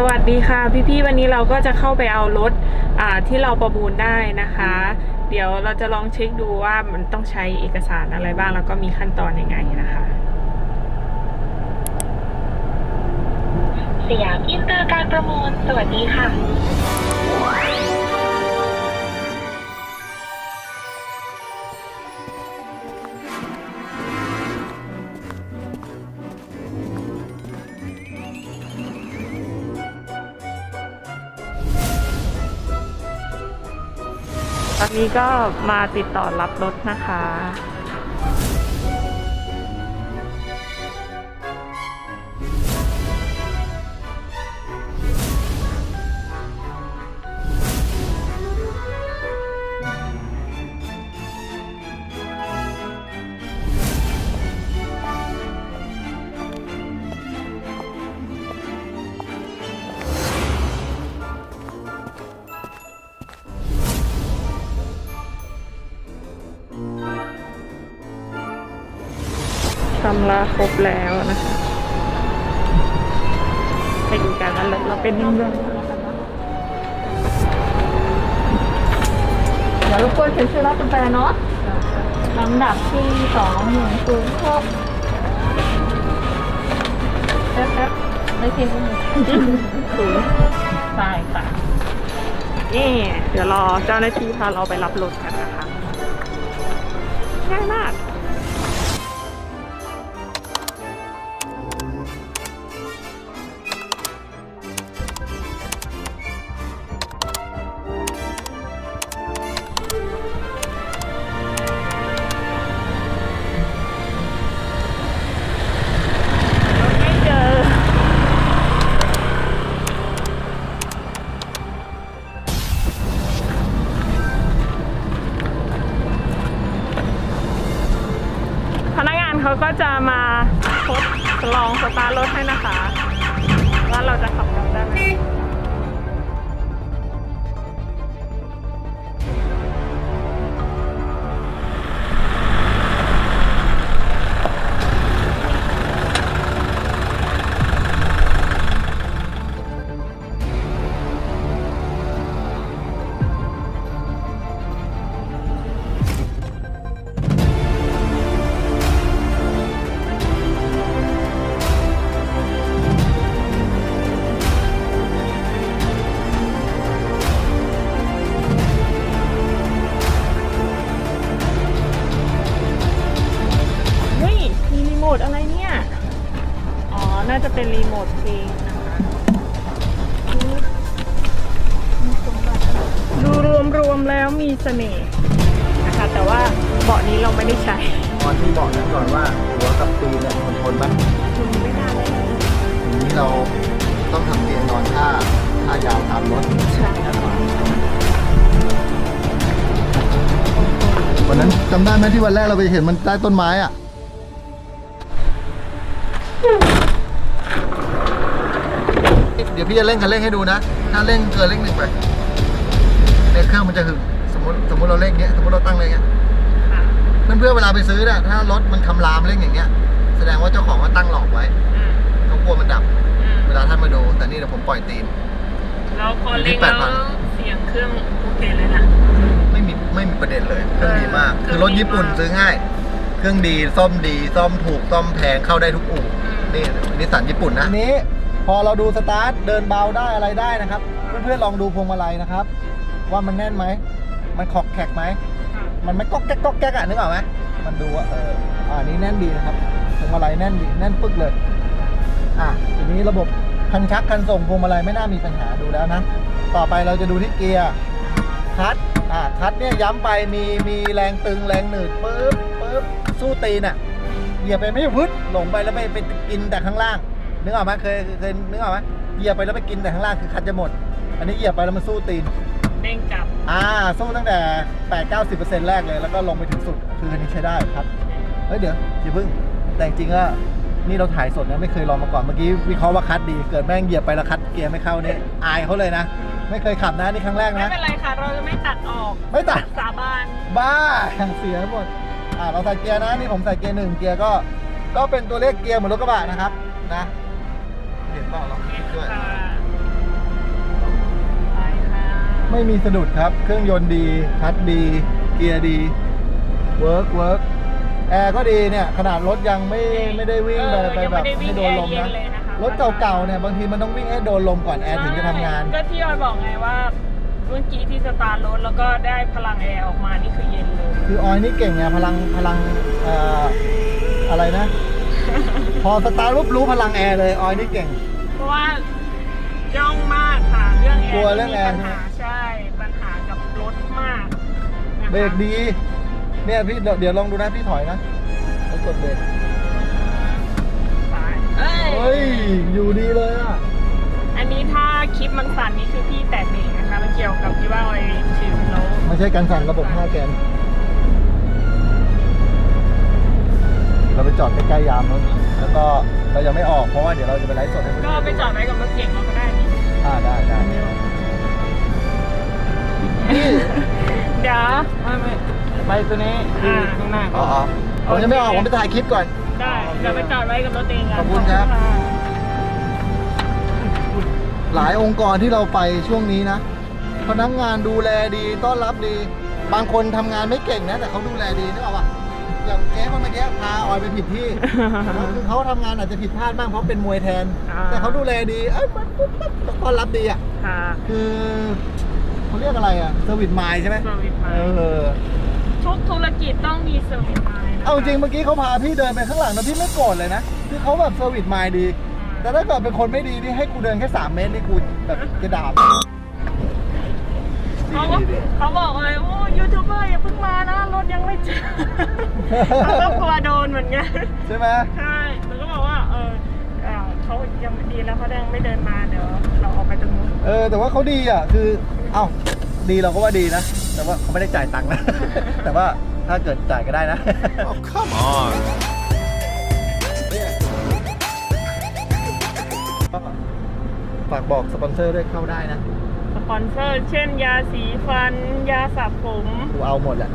สวัสดีค่ะพี่ๆวันนี้เราก็จะเข้าไปเอารถอ่าที่เราประมูลได้นะคะ เดี๋ยวเราจะลองเช็คดูว่ามันต้องใช้เอกสารอะไรบ้างแล้วก็มีขั้นตอนยังไงนะคะสยามอินเตอร์การประมูลสวัสดีค่ะ นี้ก็มาติดต่อรับรถนะคะำระครบแล้วนะคะไปดูกันว่ารถเราเป็นยังไงเดี๋ยวรบกวนเขียนชื่อรับคุณแปรเนาะลำดับที่สองหนึ่งศูนย์หกแป๊บแป๊บไม่เขียนก็หนึ่งศูนย์ใช่ค่ะนี่เดี๋ยวรอเจ้าหน้าที่พาเราไปรับรถกันนะคะง่ายมาก ก็จะมาทดลองสตาร์ทรถให้นะคะ เป็นรีโมทเพลงนะคะดูรวมๆแล้วมีเสน่ห์นะคะ แต่ว่าเบาะนี้เราไม่ได้ใช้ตอนที่บอกนั้นก่อนว่าหัวกับตีนเนี่ยมันทนไหมไม่น่าเลยทีนี้เราต้องทำเตียงนอนท่าท่ายาวตามรถใช่วันนั้นจำได้ไหมที่วันแรกเราไปเห็นมันใต้ต้นไม้อะ ดี๋ยวพี่จะเร่งคันเร่งให้ดูนะ ถ้าเร่งเกินเร่งหนึ่งไปเนี่ยเครื่องมันจะหึงสมมติสมมติเราเร่งเงี้ยสมมติเราตั้งเลยเงี้ยค่ะเพื่อนๆเวลาไปซื้อเนี่ยถ้ารถมันคำรามเร่งอย่างเงี้ย แสดงว่าเจ้าของก็ตั้งหลอกไว้อืมเขากลัวมันดับอืมเวลาท่านมาดูแต่นี่เดี๋ยวผมปล่อยตีนแล้วพอเล็งอยู่ที่แล้ว8,000เสียงเครื่องโอเคเลยนะไม่มีไม่มีประเด็นเลยเครื่องดีมากเครื่คือองรถญี่ปุ่นดีมากซื้อง่าย เครื่องดีซ่อมดีซ่อมถูกซ่อมแพงเข้าได้ทุกอู่อืมนี่นิสสันญี่ปุ่นนะนี้ พอเราดูสตาร์ทเดินเบาได้อะไรได้นะครับ เพื่อนๆลองดูพวงมาลัยนะครับ ว่ามันแน่นไหม มันขอกแขกไหม มันไม่ก๊อกแก๊กก๊อกแก๊กอะนึกออกไหมมันดูว่าเอออ่านี้แน่นดีนะครับพวงมาลัยแน่นดีแน่นปึ๊กเลยอะทีนี้ระบบคันชักคันส่งพวงมาลัยไม่น่ามีปัญหาดูแล้วนะ ต่อไปเราจะดูที่เกียร์คัดอ่าคัดเนี่ยย้ำไปมีมีแรงตึงแรงหนืดปึ๊บปึ๊บสู้ตีนอะเหยียบไปไม่วึดหลงไปแล้วไปไปกินแต่ข้างล่าง นึกออกไหมเคยเคยนึกออกไหมเหยียบไปแล้วไปกินแต่ข้างล่างคือคัดจะหมด อันนี้เหยียบไปแล้วมันสู้ตีน เด้งกลับอ่า สู้ตั้งแต่ 8 9 0 แรกเลย แล้วก็ลงไปถึงสุด คืออันนี้ใช้ได้ครับ เฮ้ยเดี๋ยวอย่าเพิ่ง แต่จริงๆก็นี่เราถ่ายสดนะไม่เคยลองมาก่อน เมื่อกี้วิเคราะห์ว่าคัดดี เกิดแม่งเหยียบไปแล้วคัดเกียร์ไม่เข้าเนี่ยอายเขาเลยนะ ไม่เคยขับนะนี่ครั้งแรกไม่นะ เป็นไรค่ะ เราจะไม่ตัดออกไม่ตัด สาบานบ้า เสียหมด อ่าเราใส่เกียร์นะ นี่ผมใส่เกียร์หนึ่งเกียร์ก็ ก็เป็นตัวเลขเกียร์เหมือนรถกระบะนะครับ นะ เห็นเปล่าเราคิดด้วยค่ะไม่มีสะดุดครับ เครื่องยนต์ดีคัดดี เกียร์ดี เวิร์กเวิร์กแอร์ก็ดีเนี่ย ขนาดรถยังไม่ไม่ได้วิ่งเอไปอไปยังแบบไม่ได้วิ่ให้งโดแอนลร์มเย็นนะเลยนะคะรถเก่าๆเนี่ย บางทีมันต้องวิ่งให้โดนลมก่อนแอร์ถึงจะทำงาน ก็ที่ออยบอกไงว่าเมื่อกี้ที่สตาร์ทรถแล้วก็ได้พลังแอร์ออกมานี่คือเย็นเลย คือออยนี่เก่งไงพลังพลังเอ่ออะไรนะ พอสตาร์ทปุ๊บรู้พลังแอร์เลยออยนี่เก่ง เพราะว่าจ้องมากค่ะเรื่องแอร์กลัวเรื่องแอร์ มีปัญหาใช่ ปัญหากับรถมากนะคะเบรกดี เนี่ยพี่เดี๋ยวเดี๋ยวลองดูนะพี่ถอยนะแล้วกดเบรกตายเอ้ยเฮ้ยอยู่ดีเลยอะ อันนี้ถ้าคลิปมันสั่นนี่คือพี่แตะเบรกนะคะมันเกี่ยวกับที่ว่าออยถือแล้วไม่ใช่การสั่นระบบ5แกน เราไปจอดใกล้ๆยามรถ แล้วก็เรายังไม่ออกเพราะว่าเดี๋ยวเราจะไปไลฟ์สดให้เพื่อนก็ไปจอดไว้กับรถเก่งเราก็ได้นี่อ่าได้ได้นี่เดี๋ยว ไม่ไม่ไปตัวนี้คือข้างหน้าอ๋ออ๋อผมยังไม่ออกผมไปถ่ายคลิปก่อน ได้เดี๋ยวไปจอดไว้กับรถเองกันขอบคุณครับ หลายองค์กรที่เราไปช่วงนี้นะพนักงานดูแลดีต้อนรับดี บางคนทำงานไม่เก่งนะ แต่เขาดูแลดีนึกออกปะ อย่างเจ๊คนเมื่อกี้พาออยไปผิดที่คือเขาทำงานอาจจะผิดพลาดบ้างเพราะเป็นมวยแทน อ่า แต่เขาดูแลดีเอ้ยมันปุ๊บปั๊บต้อนรับดีอะ ค่ะ คือเขาเรียกอะไรอะเซอร์วิสไมล์ใช่ไหมเซอร์วิสมาเออ ทุกธุรกิจต้องมีเซอร์วิสมานะคะเอาจริงเมื่อกี้เขาพาพี่เดินไปข้างหลังนะพี่ไม่โกรธเลยนะคือเขาแบบเซอร์วิสไมล์ดี แต่ถ้าเกิดเป็นคนไม่ดีนี่ให้กูเดินแค่ 3 เมตรนี่กูแบบจะด่า เขาก็เขาบอกเลยโอ้ยูทูบเบอร์อย่าเพิ่งมานะรถยังไม่เจอเขาก็กลัวโดนเหมือนกันใช่ไหมใช่มันก็บอกว่าเออเอ่อเขายังไม่ดีแล้วเขายังไม่เดินมาเดี๋ยวเราออกไปตรงนู้นเออแต่ว่าเขาดีอะคือเอ้าดีเราก็ว่าดีนะ แต่ว่าเขาไม่ได้จ่ายตังค์นะ แต่ว่าถ้าเกิดจ่ายก็ได้นะ come on ฝากบอกสปอนเซอร์ด้วยเข้าได้นะส ปอนเซอร์ เช่นยาสีฟัน ยาสระผม กูเอาหมดแหละ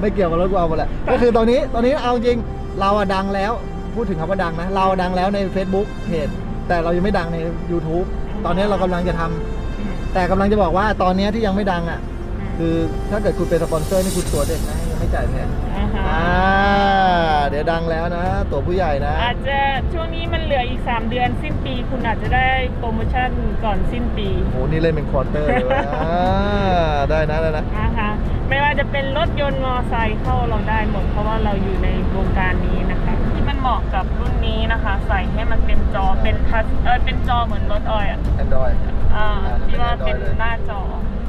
ไม่เกี่ยวกับรถกูเอาหมดแหละ ก็คือตอนนี้ตอนนี้เอาจริงเราอะดังแล้ว พูดถึงคำว่าดังนะ เราดังแล้วใน Facebook เพจแต่เรายังไม่ดังใน YouTube ตอนนี้เรากำลังจะทำแต่กำลังจะบอกว่าตอนนี้ที่ยังไม่ดังอะ คือถ้าเกิดคุณเป็นสปอนเซอร์นี่คุณตัวเด็กนะยังไม่จ่ายแพงอ่าฮะอ่าเดี๋ยวดังแล้วนะ ตัวผู้ใหญ่นะ อาจจะช่วงนี้มันเหลืออีก 3 เดือนสิ้นปี คุณอาจจะได้โปรโมชั่นก่อนสิ้นปีโหนี่เล่นเป็นควอเตอร์เลยเวะอ่าได้นะได้นะนะคะไม่ว่าจะเป็นรถยนต์มอไซค์เข้าเราได้หมด เพราะว่าเราอยู่ในวงการนี้นะคะ ที่มันเหมาะกับรุ่นนี้นะคะ ใส่ให้มันเป็นจอเป็นทัชเออเป็นจอเหมือนรถออยอะ Android อ่าอ่าที่ว่าเป็นเป็น Android เลยหน้าจอ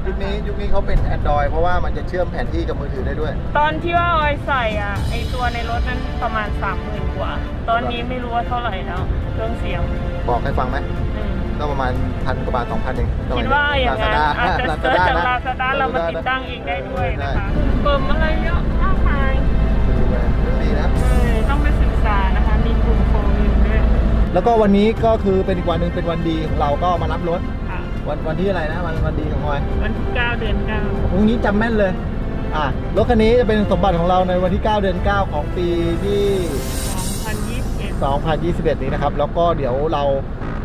ยุคนี้ยุคนี้เขาเป็น Android เพราะว่ามันจะเชื่อมแผนที่กับมือถือได้ด้วย ตอนที่ว่าออยใส่อะไอตัวในรถนั้นประมาณสามหมื่นกว่า ตอนนี้ไม่รู้ว่าเท่าไหร่แล้วเครื่องเสียงบอกให้ฟังไหมอืมก็ประมาณพันกว่าบาทสองพันเองคิดว่าอย่างนั้นอาจจะลาเซิร์ชซาจากด้าลาซาด้าเรามาติดตั้งเองได้ด้วยนะคะเปิมอะไรเยอะมากมายดีนะเออต้องไปศึกษานะคะมีกลุ่มโควิดด้วยแล้วก็วันนี้ก็คือเป็นอีกวันหนึ่งเป็นวันดีของเราก็มารับรถค่ะ วันวันที่อะไรนะวันวันดีของออยวันที่ 9 เดือน9พรุ่งนี้จำแม่นเลย อะรถคันนี้จะเป็นสมบัติของเราในวันที่ 9 เดือน 9 ของปีที่ 2021 2021 นี้นะครับ แล้วก็เดี๋ยวเรา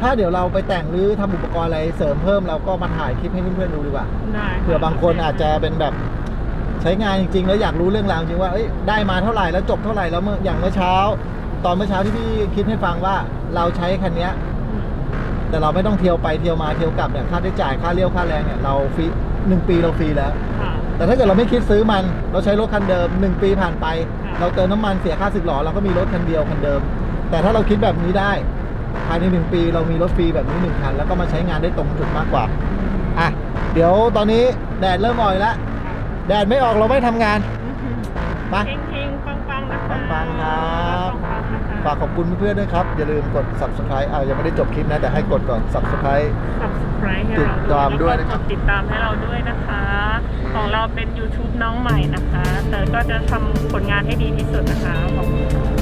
ถ้าเดี๋ยวเราไปแต่งหรือทำอุปกรณ์อะไรเสริมเพิ่มเราก็มาถ่ายคลิปให้เพื่อนๆดูดีกว่า ได้ค่ะเผื่อบางคนอาจจะเป็นแบบใช้งานจริงๆ แล้วอยากรู้เรื่องราวจริงว่าเอ้ยได้มาเท่าไหร่แล้วจบเท่าไหร่แล้วเมื่ออย่างเมื่อเช้า ตอนเมื่อเช้าที่พี่คิดให้ฟังว่าเราใช้คันเนี้ยอืม แต่เราไม่ต้องเที่ยวไปเที่ยวมาเที่ยวกลับเนี่ยค่าใช้จ่ายค่าเลี้ยวค่าแรงเนี่ยเราฟรีหนึ่งปีเราฟรีแล้ว ค่ะ แต่ถ้าเกิดเราไม่คิดซื้อมัน เราใช้รถคันเดิม 1 ปีผ่านไป ค่ะ เราเติมน้ำมันเสียค่าสึกหรอเราก็มีรถคันเดียวคันเดิม แต่ถ้าเราคิดแบบนี้ได้ภายใน 1 ปีเรามีรถฟรีแบบนี้1คันแล้วก็มาใช้งานได้ตรงจุดมากกว่าอะเดี๋ยวตอนนี้แดดเริ่มอ่อยแล้วแดดไม่ออกเราไม่ทำงานไปเฮงๆปังๆนะคะปังๆครับ ปังๆนะคะ ฝากขอบคุณเพื่อนๆด้วยครับ อย่าลืมกด subscribe อ่ายังไม่ได้จบคลิปนะ แต่ให้กดก่อน subscribe subscribe ให้ติดเราตามด้วยแล้นะคก็รับกดติดตามให้เราด้วยนะคะ ของเราเป็น YouTube น้องใหม่นะคะ แต่ก็จะทำผลงานให้ดีที่สุดนะคะ ขอบคุณค่ะ